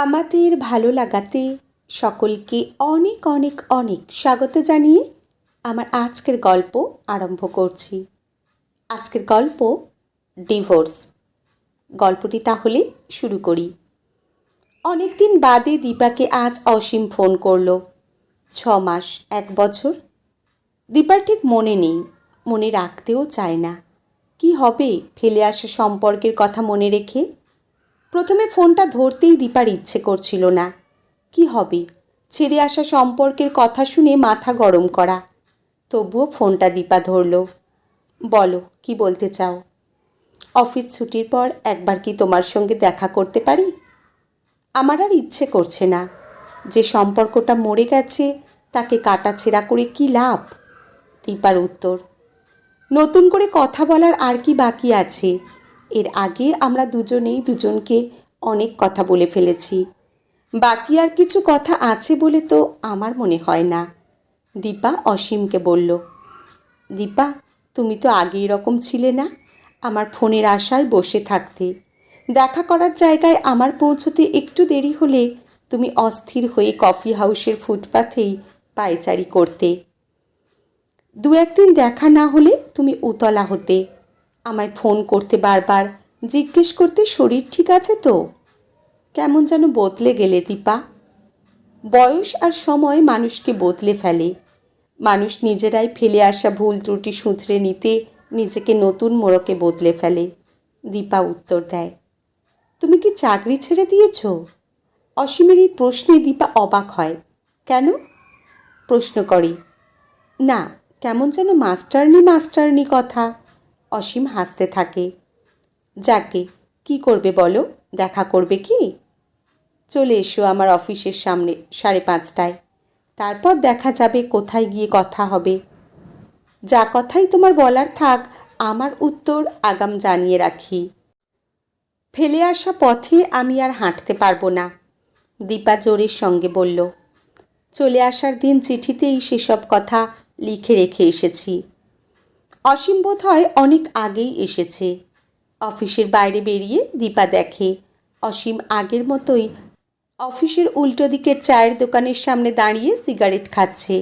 আমাদের ভালো লাগাতে সকলকে অনেক অনেক অনেক স্বাগত জানিয়ে আমার আজকের গল্প আরম্ভ করছি। আজকের গল্প ডিভোর্স। গল্পটি তাহলে শুরু করি। অনেক দিন বাদে দীপাকে আজ অসীম ফোন করল। ছ মাস, এক বছর। দীপার ঠিক মনে নেই, মনে রাখতেও চায় না। কি হবে, ফেলে আসা সম্পর্কের কথা মনে রেখে প্রথমে ফোনটা ধরতেই দীপার ইচ্ছে করছিল না। কি হবে? ছেড়ে আসা সম্পর্কের কথা শুনে মাথা গরম করা। তবুও ফোনটা দীপা ধরল। বলো, কি বলতে চাও? অফিস ছুটির পর একবার কি তোমার সঙ্গে দেখা করতে পারি? আমার আর ইচ্ছে করছে না। যে সম্পর্কটা মরে গেছে, তাকে কাটাছেড়া করে কি লাভ? দীপার উত্তর। নতুন করে কথা বলার আর কি বাকি আছে? এর আগে আমরা দুজনেই দুজনকে অনেক কথা বলে ফেলেছি। বাকি আর কিছু কথা আছে বলে তো আমার মনে হয় না। দীপা অসীমকে বলল, দীপা, তুমি তো আগে এরকম ছিলে না। আমার ফোনের আশায় বসে থাকতে। দেখা করার জায়গায় আমার পৌঁছতে একটু দেরি হলে তুমি অস্থির হয়ে কফি হাউসের ফুটপাথেই পায়চারি করতে। দু একদিন দেখা না হলে তুমি উতলা হতে। আমায় ফোন করতে বারবার, জিজ্ঞেস করতে শরীর ঠিক আছে তো? কেমন যেন বদলে গেলে দীপা। বয়স আর সময় মানুষকে বদলে ফেলে। মানুষ নিজেরাই ফেলে আসা ভুল ত্রুটি শুধরে নিতে নিজেকে নতুন মোড়কে বদলে ফেলে। দীপা উত্তর দেয়, তুমি কি চাকরি ছেড়ে দিয়েছ? অসীমের এই প্রশ্নে দীপা অবাক হয়, কেন? প্রশ্ন করি, না, কেমন যেন মাস্টারনি মাস্টারনি কথা। অসীম হাসতে থাকে। যাকে, কি করবে বলো? দেখা করবে কি? চলে এসো আমার অফিসের সামনে সাড়ে পাঁচটায়। তারপর দেখা যাবে কোথায় গিয়ে কথা হবে। যা কথাই তোমার বলার থাক, আমার উত্তর আগাম জানিয়ে রাখি। ফেলে আসা পথে আমি আর হাঁটতে পারব না। দীপা জোরের সঙ্গে বলল। চলে আসার দিন চিঠিতেই সেসব কথা লিখে রেখে এসেছি। অসীম বোধ হয় অনেক আগেই এসেছে। অফিসের বাইরে বেরিয়ে দীপা দেখে। অসীম আগের মতোই অফিসের উল্টো দিকের চায়ের দোকানের সামনে দাঁড়িয়ে সিগারেট খাচ্ছে।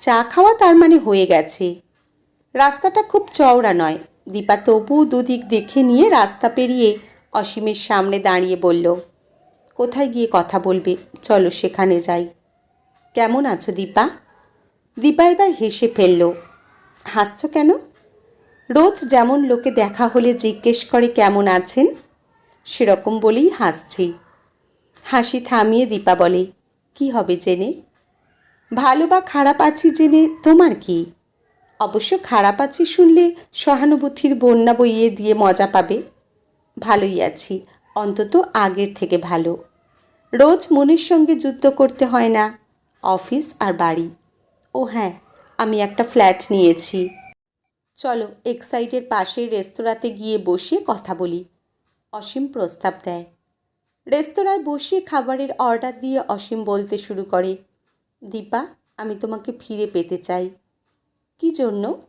চা খাওয়া তার মানে হয়ে গেছে। রাস্তাটা খুব চওড়া নয়। দীপা তবু দুদিক দেখে নিয়ে রাস্তা পেরিয়ে অসীমের সামনে দাঁড়িয়ে বলল, কোথায় গিয়ে কথা বলবে? চলো সেখানে যাই। কেমন আছো দীপা? দীপা এবার হেসে ফেলল হাসছ কেন? রোজ যেমন লোকে দেখা হলে জিজ্ঞেস করে কেমন আছেন, সেরকম বলেই হাসছি। হাসি থামিয়ে দীপা বলে, কি হবে জেনে? ভালো বা খারাপ আছি জেনে তোমার কি? অবশ্য খারাপ আছি শুনলে সহানুভূতির বন্যা বইয়ে দিয়ে মজা পাবে। ভালোই আছি, অন্তত আগের থেকে ভালো। রোজ মনের সঙ্গে যুদ্ধ করতে হয় না, অফিস আর বাড়ি। ও হ্যাঁ আমি একটা ফ্ল্যাট নিয়েছি। চলো, এক্সাইটের পাশের রেস্তোরাঁতে গিয়ে বসে কথা বলি। অসীম প্রস্তাব দেয়। রেস্তোরাঁয় বসে খাবারের অর্ডার দিয়ে অসীম বলতে শুরু করে, দীপা, আমি তোমাকে ফিরে পেতে চাই। কি জন্য?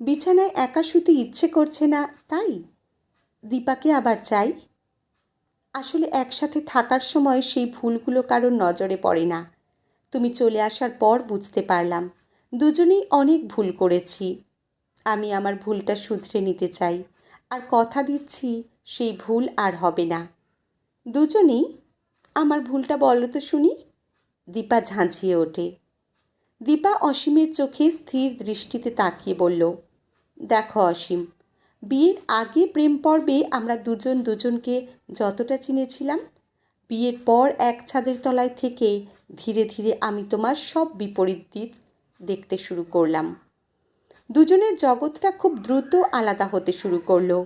বিছানায় একা শুতে ইচ্ছে করছে না, তাই? দীপাকে আবার চাই? আসলে একসাথে থাকার সময় সেই ভুলগুলো কারোর নজরে পড়ে না। তুমি চলে আসার পর বুঝতে পারলাম। দুজনেই অনেক ভুল করেছি। আমি আমার ভুলটা শুধরে নিতে চাই। আর কথা দিচ্ছি, সেই ভুল আর হবে না। দুজনেই, আমার ভুলটা বলো তো শুনি। দীপা ঝাঁঝিয়ে ওঠে। দীপা অসীমের চোখে স্থির দৃষ্টিতে তাকিয়ে বলল, দেখো অসীম, বিয়ের আগে প্রেম পর্বে আমরা দুজন দুজনকে যতটা চিনেছিলাম, বিয়ের পর এক ছাদের তলায় থেকে ধীরে ধীরে আমি তোমার সব বিপরীত দিক দেখতে শুরু করলাম। দুজনের জগৎটা খুব দ্রুত আলাদা হতে শুরু করল।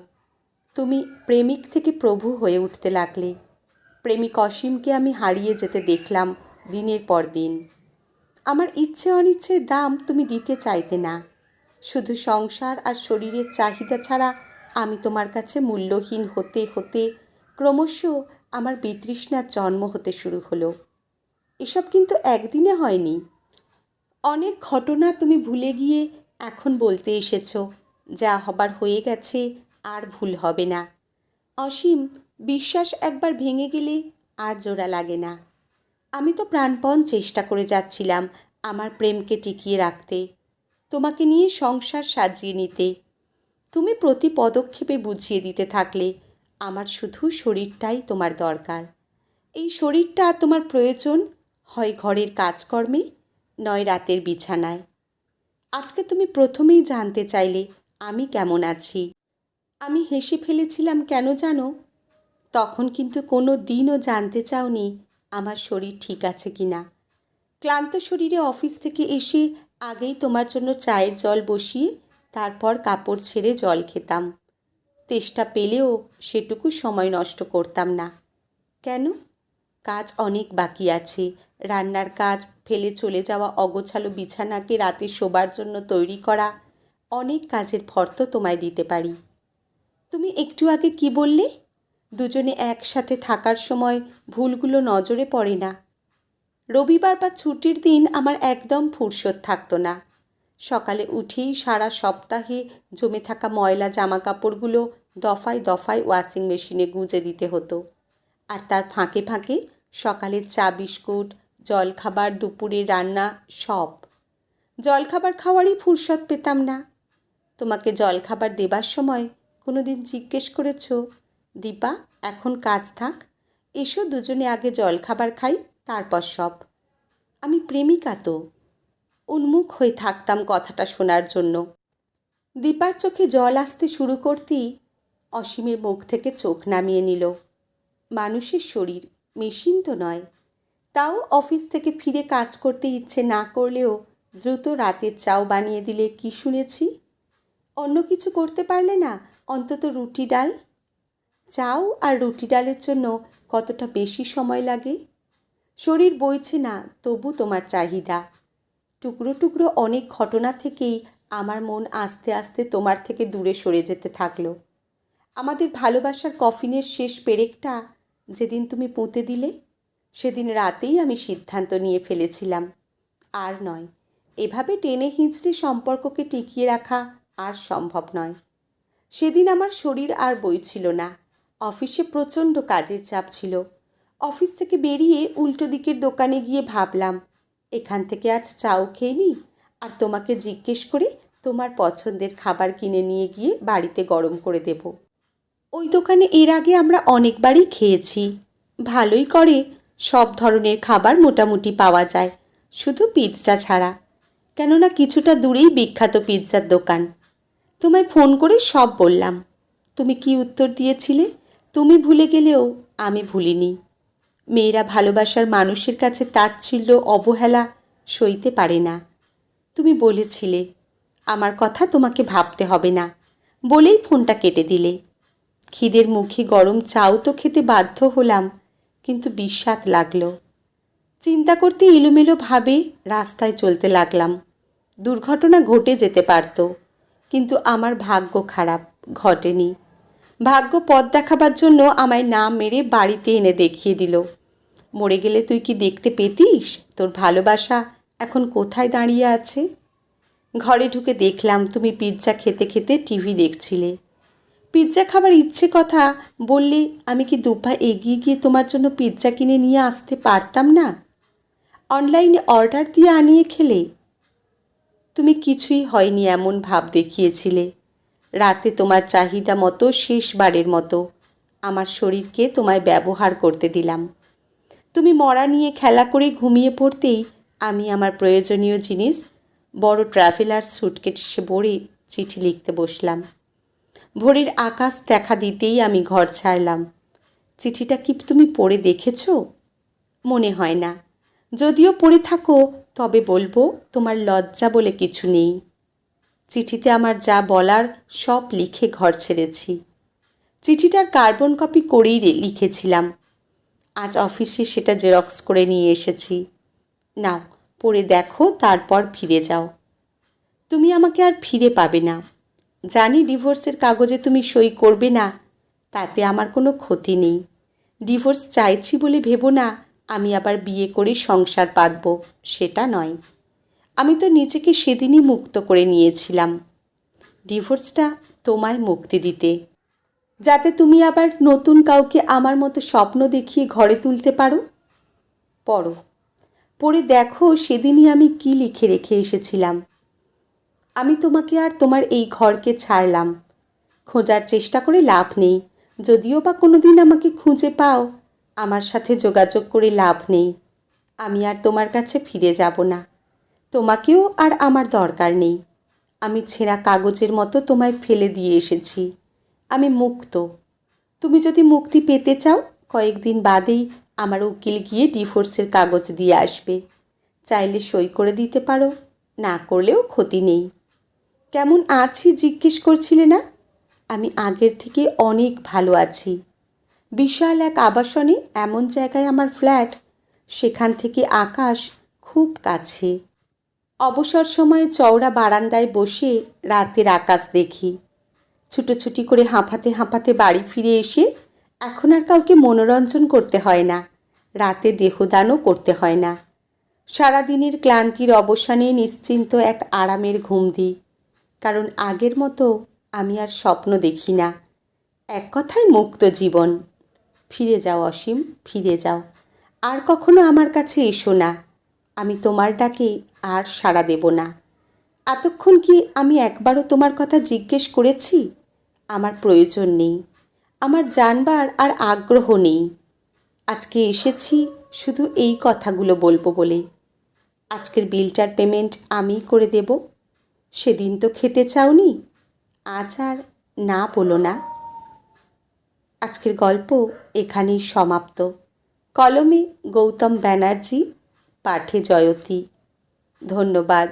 তুমি প্রেমিক থেকে প্রভু হয়ে উঠতে লাগলে। প্রেমিক অসীমকে আমি হারিয়ে যেতে দেখলাম দিনের পর দিন। আমার ইচ্ছে অনিচ্ছের দাম তুমি দিতে চাইতে না। শুধু সংসার আর শরীরের চাহিদা ছাড়া আমি তোমার কাছে মূল্যহীন হতে হতে ক্রমশ আমার বিতৃষ্ণার জন্ম হতে শুরু হলো। এসব কিন্তু একদিনে হয়নি। অনেক ঘটনা তুমি ভুলে গিয়ে এখন বলতে এসেছ। যা হবার হয়ে গেছে, আর ভুল হবে না। অসীম, বিশ্বাস একবার ভেঙে গেলে আর জোড়া লাগে না। আমি তো প্রাণপণ চেষ্টা করে যাচ্ছিলাম আমার প্রেমকে টিকিয়ে রাখতে, তোমাকে নিয়ে সংসার সাজিয়ে নিতে। তুমি প্রতি পদক্ষেপে বুঝিয়ে দিতে থাকলে আমার শুধু শরীরটাই তোমার দরকার। এই শরীরটা তোমার প্রয়োজন, হয় ঘরের কাজকর্মে নয় রাতের বিছানায়। আজকে তুমি প্রথমেই জানতে চাইলে আমি কেমন আছি। আমি হেসে ফেলেছিলাম, কেন জানো? তখন কিন্তু কোনো দিনও জানতে চাওনি আমার শরীর ঠিক আছে কি না। ক্লান্ত শরীরে অফিস থেকে এসে আগেই তোমার জন্য চায়ের জল বসিয়ে তারপর কাপড় ছেড়ে জল খেতাম। তেষ্টা পেলেও সেটুকু সময় নষ্ট করতাম না। কেন? কাজ অনেক বাকি আছে। রান্নার কাজ, ফেলে চলে যাওয়া অগোছালো বিছানাকে রাতে শোবার জন্য তৈরি করা, অনেক কাজের ফর্ত তোমায় দিতে পারি। তুমি একটু আগে কি বললে? দুজনে একসাথে থাকার সময় ভুলগুলো নজরে পড়ে না। রবিবার বা ছুটির দিন আমার একদম ফুরসত থাকতো না। সকালে উঠেই সারা সপ্তাহে জমে থাকা ময়লা জামা কাপড়গুলো দফায় দফায় ওয়াশিং মেশিনে গুঁজে দিতে হতো। আর তার ফাঁকে ফাঁকে সকালের চা বিস্কুট, জলখাবার দুপুরে রান্না, সব। জলখাবার খাওয়ারই ফুরসত পেতাম না। তোমাকে জলখাবার দেবার সময় কোনো দিন জিজ্ঞেস করেছ, দীপা, এখন কাজ থাক, এসো দুজনে আগে জলখাবার খাই, তারপর সব। আমি প্রেমিকা তো, উন্মুখ হয়ে থাকতাম কথাটা শোনার জন্য। দীপার চোখে জল আসতে শুরু করতেই অসীমের মুখ থেকে চোখ নামিয়ে নিল। মানুষের শরীর মেশিন তো নয়। তাও অফিস থেকে ফিরে কাজ করতে ইচ্ছে না করলেও দ্রুত রাতের চাও বানিয়ে দিলে কি শুনেছি? অন্য কিছু করতে পারলে না অন্তত রুটি ডাল? চাও আর রুটি ডালের জন্য কতটা বেশি সময় লাগে? শরীর বইছে না, তবু তোমার চাহিদা। টুকরো টুকরো অনেক ঘটনা থেকেই আমার মন আস্তে আস্তে তোমার থেকে দূরে সরে যেতে থাকল। আমাদের ভালোবাসার কফিনের শেষ পেরেকটা যেদিন তুমি পুঁতে দিলে, সেদিন রাতেই আমি সিদ্ধান্ত নিয়ে ফেলেছিলাম। আর নয়, এভাবে টেনে হিঁচড়ে সম্পর্ককে টিকিয়ে রাখা আর সম্ভব নয়। সেদিন আমার শরীর আর বই ছিল না। অফিসে প্রচণ্ড কাজের চাপ ছিল। অফিস থেকে বেরিয়ে উল্টো দিকের দোকানে গিয়ে ভাবলাম, এখান থেকে আজ চাও খেয়ে নিই? আর তোমাকে জিজ্ঞেস করে তোমার পছন্দের খাবার কিনে নিয়ে গিয়ে বাড়িতে গরম করে দেব। ওই দোকানে এর আগে আমরা অনেকবারই খেয়েছি। ভালোই করে, সব ধরনের খাবার মোটামুটি পাওয়া যায়, শুধু পিৎজা ছাড়া। কেননা কিছুটা দূরেই বিখ্যাত পিৎজার দোকান। তোমায় ফোন করে সব বললাম। তুমি কি উত্তর দিয়েছিলে? তুমি ভুলে গেলেও আমি ভুলিনি। মেয়েরা ভালোবাসার মানুষের কাছে তাচ্ছিল্য, অবহেলা সইতে পারে না। তুমি বলেছিলে, আমার কথা তোমাকে ভাবতে হবে না। বলেই ফোনটা কেটে দিলে। খিদের মুখে গরম চাও তো খেতে বাধ্য হলাম, কিন্তু বিস্বাদ লাগল। চিন্তা করতে এলোমেলো ভাবে রাস্তায় চলতে লাগলাম। দুর্ঘটনা ঘটে যেতে পারত, কিন্তু আমার ভাগ্য খারাপ, ঘটেনি। ভাগ্য পথ দেখাবার জন্য আমায় না মেরে বাড়িতে এনে দেখিয়ে দিল। মরে গেলে তুই কি দেখতে পেতিস? তোর ভালোবাসা এখন কোথায় দাঁড়িয়ে আছে? ঘরে ঢুকে দেখলাম তুমি পিৎজা খেতে খেতে টিভি দেখছিলে। পিৎজা খাবার ইচ্ছে কথা বললে আমি কি দুপা এগিয়ে গিয়ে তোমার জন্য পিৎজা কিনে নিয়ে আসতে পারতাম না? অনলাইনে অর্ডার দিয়ে আনিয়ে খেলে। তুমি কিছুই হয়নি এমন ভাব দেখিয়েছিলে। রাতে তোমার চাহিদা মতো শেষবারের মতো আমার শরীরকে তোমায় ব্যবহার করতে দিলাম। তুমি মরা নিয়ে খেলা করে ঘুমিয়ে পড়তেই আমি আমার প্রয়োজনীয় জিনিস, বড় ট্রাভেলার সুটকেসে ভরে চিঠি লিখতে বসলাম। ভোরের আকাশ দেখা দিতেই আমি ঘর ছাড়লাম। চিঠিটা কি তুমি পড়ে দেখেছ? মনে হয় না। যদিও পড়ে থাকো, তবে বলব তোমার লজ্জা বলে কিছু নেই। চিঠিতে আমার যা বলার সব লিখে ঘর ছেড়েছি। চিঠিটার কার্বন কপি করেই লিখেছিলাম। আজ অফিসে সেটা জেরক্স করে নিয়ে এসেছি। নাও, পড়ে দেখো, তারপর ফিরে যাও। তুমি আমাকে আর ফিরে পাবে না। জানি ডিভোর্সের কাগজে তুমি সই করবে না, তাতে আমার কোনো ক্ষতি নেই। ডিভোর্স চাইছি বলে ভেবো না, আমি আবার বিয়ে করে সংসার পাতব, সেটা নয়। আমি তো নিজেকে সেদিনই মুক্ত করে নিয়েছিলাম। ডিভোর্সটা তোমায় মুক্তি দিতে। যাতে তুমি আবার নতুন কাউকে আমার মতো স্বপ্ন দেখিয়ে ঘরে তুলতে পারো? পড়ো। পড়ে দেখো সেদিনই আমি কি লিখে রেখে এসেছিলাম। আমি তোমাকে আর তোমার এই ঘরকে ছাড়লাম। খোঁজার চেষ্টা করে লাভ নেই। যদিও বা কোনো দিন আমাকে খুঁজে পাও, আমার সাথে যোগাযোগ করে লাভ নেই। আমি আর তোমার কাছে ফিরে যাব না। তোমাকেও আর আমার দরকার নেই। আমি ছেঁড়া কাগজের মতো তোমায় ফেলে দিয়ে এসেছি। আমি মুক্ত। তুমি যদি মুক্তি পেতে চাও, কয়েকদিন বাদেই আমার উকিল গিয়ে ডিভোর্সের কাগজ দিয়ে আসবে। চাইলে সই করে দিতে পারো, না করলেও ক্ষতি নেই। কেমন আছি জিজ্ঞেস করছিলে না? আমি আগের থেকে অনেক ভালো আছি। বিশাল এক আবাসনে এমন জায়গায় আমার ফ্ল্যাট, সেখান থেকে আকাশ খুব কাছে। অবসর সময়ে চওড়া বারান্দায় বসে রাতের আকাশ দেখি। ছুটোছুটি করে হাঁপাতে হাঁপাতে বাড়ি ফিরে এসে এখন আর কাউকে মনোরঞ্জন করতে হয় না, রাতে দেহদানও করতে হয় না। সারাদিনের ক্লান্তির অবসানে নিশ্চিন্ত এক আরামের ঘুম দিই কারণ আগের মতো আমি আর স্বপ্ন দেখি না। এক কথায় মুক্ত জীবন। ফিরে যাও অসীম, ফিরে যাও। আর কখনো আমার কাছে এসো না। আমি তোমার ডাকে আর সাড়া দেব না। এতক্ষণ কি আমি একবারও তোমার কথা জিজ্ঞেস করেছি? আমার প্রয়োজন নেই। আমার জানবার আর আগ্রহ নেই। আজকে এসেছি শুধু এই কথাগুলো বলব বলে। আজকের বিলটার পেমেন্ট আমিই করে দেব। সেদিন তো খেতে চাওনি, আজ আর না বলো না। আজকের গল্প এখানেই সমাপ্ত। কলমে গৌতম ব্যানার্জি, পাঠে জয়তী। ধন্যবাদ।